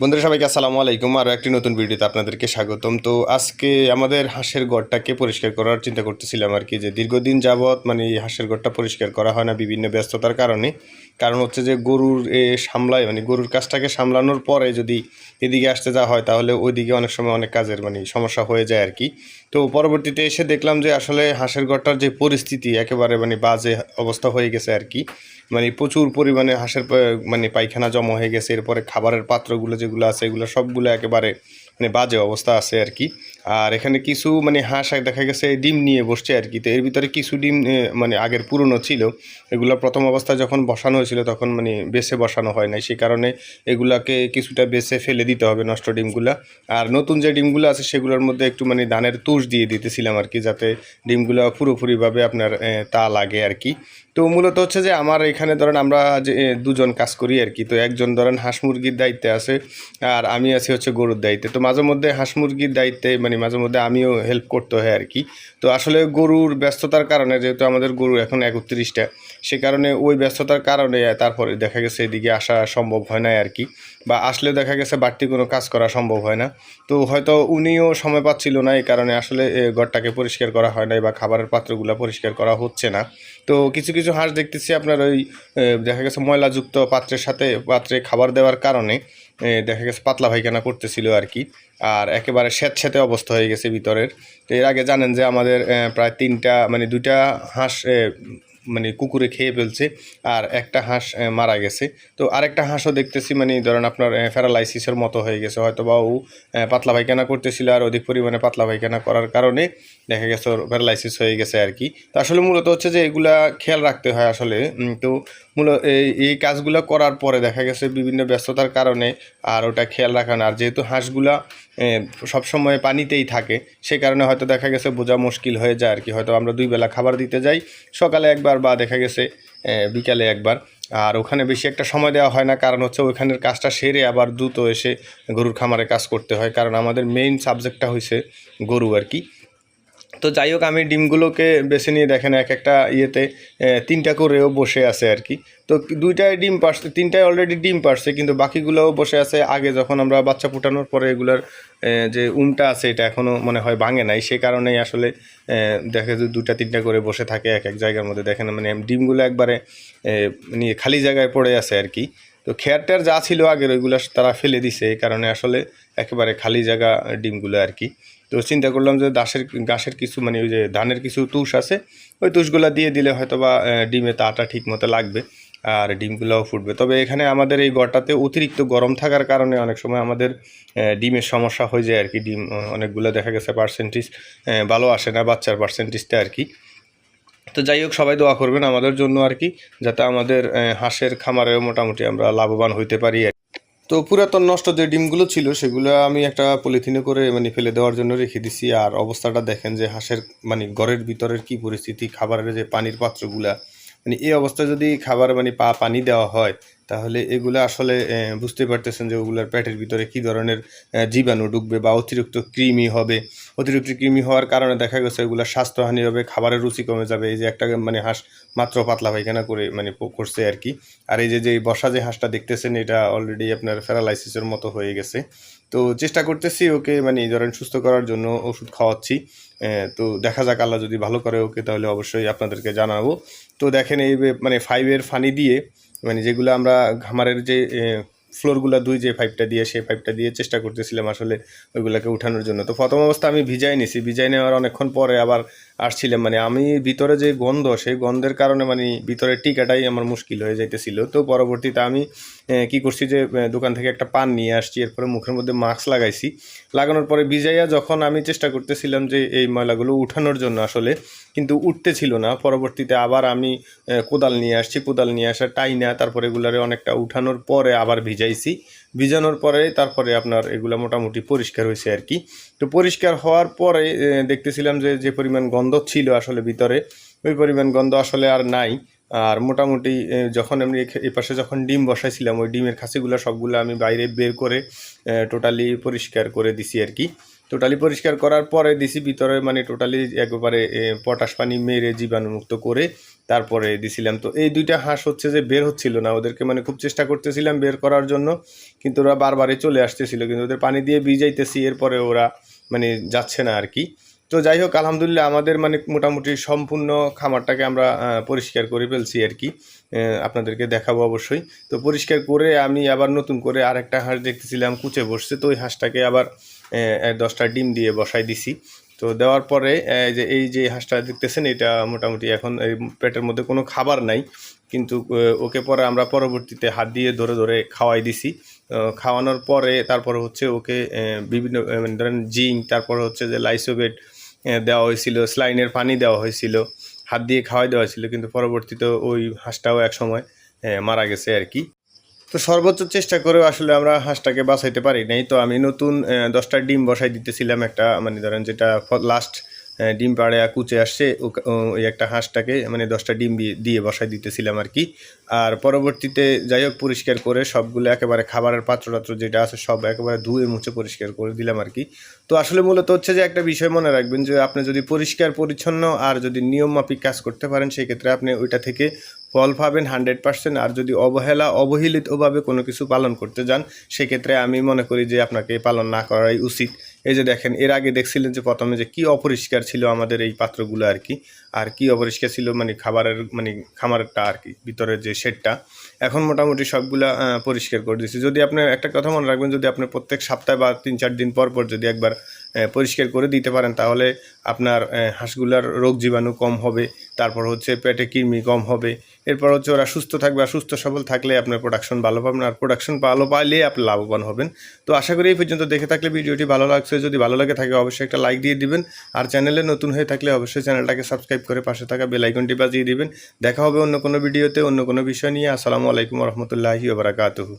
বন্ধুরা, সবাইকে আসসালামু আলাইকুম। আরও একটি নতুন ভিডিওতে আপনাদেরকে স্বাগতম। তো আজকে আমাদের হাঁসের ঘরটাকে পরিষ্কার করার চিন্তা করতেছিলাম আর কি, যে দীর্ঘদিন যাবৎ মানে এই হাঁসের ঘরটা পরিষ্কার করা হয় না বিভিন্ন ব্যস্ততার কারণে। কারণ হচ্ছে যে গরুর, এ, সামলায় মানে গরুর কাজটাকে সামলানোর পরে যদি এদিকে আসতে যাওয়া হয়, তাহলে ওইদিকে অনেক সময় অনেক কাজের মানে সমস্যা হয়ে যায় আর কি। তো পরবর্তীতে এসে দেখলাম যে আসলে হাঁসের ঘরটার যে পরিস্থিতি একেবারে মানে বাজে অবস্থা হয়ে গেছে আর কি। মানে প্রচুর পরিমাণে হাঁসের মানে পায়খানা জমা হয়ে গেছে, এরপরে খাবারের পাত্রগুলো যেগুলো আছে, এগুলো সবগুলো একেবারে মানে বাজে অবস্থা আছে আর কি। আর এখানে কিছু মানে হাঁস দেখা গেছে ডিম নিয়ে বসছে আর কি। তো এর ভিতরে কিছু ডিম মানে আগের পুরনো ছিল। এগুলো প্রথম অবস্থায় যখন বসানো হয়েছিল তখন মানে বেছে বসানো হয় নাই। সেই কারণে এগুলাকে কিছুটা বেছে ফেলে দিতে হবে নষ্ট ডিমগুলা। আর নতুন যে ডিমগুলো আছে সেগুলোর মধ্যে একটু মানে ধানের তুষ দিয়ে দিতেছিলাম আর কি, যাতে ডিমগুলো পুরোপুরিভাবে আপনার তা লাগে আর কি। তো মূলত হচ্ছে যে আমার এখানে ধরেন আমরা যে দুজন কাজ করি আর কি। তো একজন ধরেন হাঁস মুরগির দায়িত্বে আছে, আর আমি আছি হচ্ছে গরুর দায়িত্বে। তো মাঝে মধ্যে হাঁস মুরগির দায়িত্বে মানে মাঝে মধ্যে আমিও হেল্প করতে হয় আর কি। তো আসলে গরুর ব্যস্ততার কারণে, যেহেতু আমাদের গরু এখন একত্রিশটা, সে কারণে ওই ব্যস্ততার কারণে তারপরে দেখা গেছে এদিকে আসা সম্ভব হয় না আর কি। বা আসলে দেখা গেছে বাড়তি কোনো কাজ করা সম্ভব হয় না। তো হয়তো উনিও সময় পাচ্ছিল না, এই কারণে আসলে ঘরটাকে পরিষ্কার করা হয় নাই বা খাবারের পাত্রগুলো পরিষ্কার করা হচ্ছে না। তো কিছু কিছু হাঁস দেখতেছি আপনার ওই দেখা গেছে ময়লাযুক্ত পাত্রের সাথে, পাত্রে খাবার দেওয়ার কারণে দেখা গেছে পাতলা পায়খানা করতেছিল আর কি আর একেবারে স্যাঁতস্যাঁতে অবস্থা হয়ে গেছে ভিতরের। তো এর আগে জানেন যে আমাদের প্রায় তিনটা মানে দুইটা হাঁস মানে কুকুরে খেয়ে ফেলছে আর একটা হাঁস মারা গেছে। তো আরেকটা হাঁসও দেখতেছি মানে ধরেন আপনার প্যারালাইসিসের মতো হয়ে গেছে। হয়তো বা ও পাতলা পায়খানা করতেছিল আর অধিক পরিমাণে পাতলা পায়খানা করার কারণে দেখা গেছে ওর প্যারালাইসিস হয়ে গেছে আর কি। তো আসলে মূলত হচ্ছে যে এগুলা খেয়াল রাখতে হয় আসলে। তো মূল এই কাজগুলো করার পরে দেখা গেছে বিভিন্ন ব্যস্ততার কারণে আর ওটা খেয়াল রাখা না। আর যেহেতু হাঁসগুলা সবসময় পানিতেই থাকে। সে কারণে হয়তো দেখা গেছে বোঝা মুশকিল হয়ে যায় আর কি। হয়তো আমরা দুই বেলা খাবার দিতে যাই, সকালে একবার বা দেখা গেছে বিকালে একবার। আর ওখানে বেশি একটা সময় দেওয়া হয় না, কারণ হচ্ছে ওইখানের কাজটা সেরে আবার দ্রুত এসে গরুর খামারে কাজ করতে হয়। কারণ আমাদের মেইন সাবজেক্টটা হয়েছে গরু আর কি। তো যাই হোক, আমি ডিমগুলোকে বেছে নিয়ে দেখেন, এক একটা ইয়েতে তিনটা করেও বসে আছে আর কি। তো দুইটায় ডিম পারছে তিনটায় অলরেডি ডিম পারছে, কিন্তু বাকিগুলোও বসে আছে। আগে যখন আমরা বাচ্চা ফুটানোর পরে এগুলার যে উমটা আছে, এটা এখনও মনে হয় ভাঙে নাই। সে কারণেই আসলে দেখে যে দুটা তিনটা করে বসে থাকে এক এক জায়গার মধ্যে। দেখেন মানে ডিমগুলো একবারে নিয়ে খালি জায়গায় পড়ে আছে আর কি। তো খেয়ারটার যা ছিল আগের, ওইগুলো তারা ফেলে দিছে। এই কারণে আসলে একেবারে খালি জায়গা ডিমগুলো আর কি। তো চিন্তা করলাম যে দাসের গাছের কিছু মানে ওই যে ধানের কিছু তুষ আছে, ওই তুষগুলো দিয়ে দিলে হয়তো বা ডিমে তাটা ঠিক মতো লাগবে আর ডিমগুলোও ফুটবে। তবে এখানে আমাদের এই গড়টাতে অতিরিক্ত গরম থাকার কারণে অনেক সময় আমাদের ডিমের সমস্যা হয়ে যায় আর কি। ডিম অনেকগুলো দেখা গেছে পার্সেন্টেজ ভালো আসে না বাচ্চার পার্সেন্টেজটা আর কি। তো যাই হোক, সবাই দোয়া করবেন আমাদের জন্য আর কি, যাতে আমাদের হাঁসের খামারেও মোটামুটি আমরা লাভবান হইতে পারি। তো পুরাতন নষ্ট যে ডিমগুলো ছিল, সেগুলো আমি একটা পলিথিনে করে মানে ফেলে দেওয়ার জন্য রেখে দিছি। আর অবস্থাটা দেখেন যে হাঁসের মানে ঘরের ভিতরের কি পরিস্থিতি, খাবারের যে পানির পাত্রগুলা মানে এই অবস্থায় যদি খাবার মানে পা পানি দেওয়া হয় তাহলে এগুলো আসলে বুঝতে পারতেছেন যে ওগুলার পেটের ভিতরে কি ধরনের জীবাণু ঢুকবে বা অতিরিক্ত কৃমি হবে। অতিরিক্ত কৃমি হওয়ার কারণে দেখা গেছে এগুলোর স্বাস্থ্যহানি হবে, খাবারের রুচি কমে যাবে। এই যে একটা মানে হাঁস মাত্র পাতলা পায়খানা করে মানে করছে আর কি। আর এই যে যে বসা যে হাঁসটা দেখতেছেন, এটা অলরেডি আপনার প্যারালাইসিসের মতো হয়ে গেছে। তো চেষ্টা করতেছি ওকে মানে এই ধরেন সুস্থ করার জন্য ওষুধ খাওয়াচ্ছি। তো দেখা যাক আল্লাহ যদি ভালো করে ওকে, তাহলে অবশ্যই আপনাদেরকে জানাব। তো দেখেন এই মানে ফাইভের ফানি দিয়ে মানে যেগুলো আমরা খামারের যে ফ্লোরগুলো দুই যে পাইপটা দিয়ে, সেই পাইপটা দিয়ে চেষ্টা করতেছিলাম আসলে ওইগুলোকে উঠানোর জন্য। তো প্রথম অবস্থা আমি ভিজাই নিছি। ভিজাই নেওয়ার অনেকক্ষণ পরে আবার আসছিলাম মানে আমি ভিতরে যে গন্ধ, সেই গন্ধের কারণে মানে ভিতরে টিকাটাই আমার মুশকিল হয়ে যাইতেছিল। তো পরবর্তীতে আমি কি করছি যে দোকান থেকে একটা পান নিয়ে আসছি, এরপরে মুখের মধ্যে মাস্ক লাগাইছি। লাগানোর পরে ভিজাইয়া যখন আমি চেষ্টা করতেছিলাম যে, এই ময়লাগুলো উঠানোর জন্য আসলে, কিন্তু উঠতে ছিল না। পরবর্তীতে আবার আমি কোদাল নিয়ে আসছি, কোদাল নিয়ে আসা টাইনা, তারপরে এগুলারে অনেকটা উঠানোর পরে আবার ভিজাইছি। ভিজানোর পরে তারপরে আপনার এগুলো মোটামুটি পরিষ্কার হয়েছে আর কি। তো পরিষ্কার হওয়ার পরে দেখতেছিলাম যে যে পরিমাণ গন্ধ ছিল আসলে ভিতরে, ওই পরিমাণ গন্ধ আসলে আর নাই। আর মোটামুটি যখন আমি এপাশে পাশে যখন ডিম বসাইছিলাম, ওই ডিমের খাসিগুলো সবগুলো আমি বাইরে বের করে টোটালি পরিষ্কার করে দিছি আর কি। টোটালি পরিষ্কার করার পরে দিছি ভিতরে মানে টোটালি একবারে পটাশ পানি মেরে জীবাণুমুক্ত করে তারপরে দিছিলাম। তো এই দুইটা হাঁস হচ্ছে যে বের হচ্ছিল না। ওদেরকে মানে খুব চেষ্টা করতেছিলাম বের করার জন্য, কিন্তু ওরা বারবারে চলে আসতেছিল। কিন্তু ওদের পানি দিয়ে ভিজাইতেছি এরপরে ওরা মানে যাচ্ছে না আর কি তো যাই হোক, আলহামদুলিল্লাহ আমাদের মানে মোটামুটি সম্পূর্ণ খামারটাকে আমরা পরিষ্কার করে ফেলছি আর কি আপনাদেরকে দেখাবো অবশ্যই। তো পরিষ্কার করে আমি আবার নতুন করে আরেকটা হাঁস দেখতেছিলাম, কুচে বসছে। তো ওই হাঁসটাকে আবার দশটা ডিম দিয়ে বসাই দিছি। তো দেওয়ার পরে যে এই যে হাঁসটা দেখতেছেন, এটা মোটামুটি এখন এই পেটের মধ্যে কোনো খাবার নাই। কিন্তু ওকে পরে আমরা পরবর্তীতে হাত দিয়ে ধরে ধরে খাওয়াই দিছি। খাওয়ানোর পরে তারপরে হচ্ছে ওকে বিভিন্ন মানে ধরেন জিঙ্ক, তারপরে হচ্ছে যে লাইসোবেট দেওয়া হয়েছিল, স্লাইনের পানি দেওয়া হয়েছিল, হাত দিয়ে খাওয়াই দেওয়া হয়েছিল। কিন্তু পরবর্তীতে ওই হাঁসটাও এক সময় মারা গেছে আর কি। তো সর্বোচ্চ চেষ্টা করেও আসলে আমরা হাঁসটাকে বাঁচাইতে পারি নাই। তো আমি নতুন দশটা ডিম বসাই দিতেছিলাম একটা মানে ধরেন যেটা লাস্ট ডিম পাড়ে কুচে আসছে ওই একটা হাঁসটাকে মানে দশটা ডিম দিয়ে- বসাই দিতেছিলাম আর কি। আর পরবর্তীতে যাই হোক পরিষ্কার করে সবগুলো একেবারে খাবারের পাত্র টাত্র যেটা আছে সব একেবারে ধুয়ে মুছে পরিষ্কার করে দিলাম আর কি। তো আসলে মূলত হচ্ছে যে একটা বিষয় মনে রাখবেন যে আপনি যদি পরিষ্কার, পরিচ্ছন্ন আর যদি নিয়ম মাফিক কাজ করতে পারেন, সেই ক্ষেত্রে আপনি ওইটা থেকে ফল পাবেন হান্ড্রেড পার্সেন্ট। আর যদি অবহেলা, অবহেলিতভাবে কোনো কিছু পালন করতে যান সেক্ষেত্রে আমি মনে করি যে আপনাকে পালন না করাই উচিত। এই যে দেখেন, এর আগে দেখছিলেন যে প্রথমে যে কি অপরিষ্কার ছিল আমাদের এই পাত্রগুলো আর কি আর কি অপরিষ্কার ছিল মানে খাবারের মানে খামারেরটা আর কি, ভিতরের যে শেডটা, এখন মোটামুটি সবগুলা পরিষ্কার করে দিচ্ছি যদি আপনার একটা কথা মনে রাখবেন, যদি আপনি প্রত্যেক সপ্তাহে বা তিন চার দিন পর পর যদি একবার পরিষ্কার করে দিতে পারেন, তাহলে আপনার হাঁসগুলার রোগ জীবাণু কম হবে, তারপর হচ্ছে পেটে কৃমি কম হবে, এরপর হচ্ছে ওরা সুস্থ থাকবে, আর সুস্থ সবল থাকলে আপনার প্রোডাকশন ভালো পাবেন, আর প্রোডাকশন ভালো পাইলে আপনি লাভবান হবেন। তো আশা করি এই পর্যন্ত দেখে থাকলে ভিডিওটি ভালো লাগছে, যদি ভালো লাগে থাকে অবশ্যই একটা লাইক দিয়ে দিবেন, আর চ্যানেলে নতুন হয়ে থাকলে অবশ্যই চ্যানেলটাকে সাবস্ক্রাইব করে পাশে থাকা বেল আইকনটি বাজিয়ে দিবেন। দেখা হবে অন্য কোনো ভিডিওতে, অন্য কোনো বিষয় নিয়ে। আসসালামু আলাইকুম রহমতুল্লাহি ওবরাকাতুহু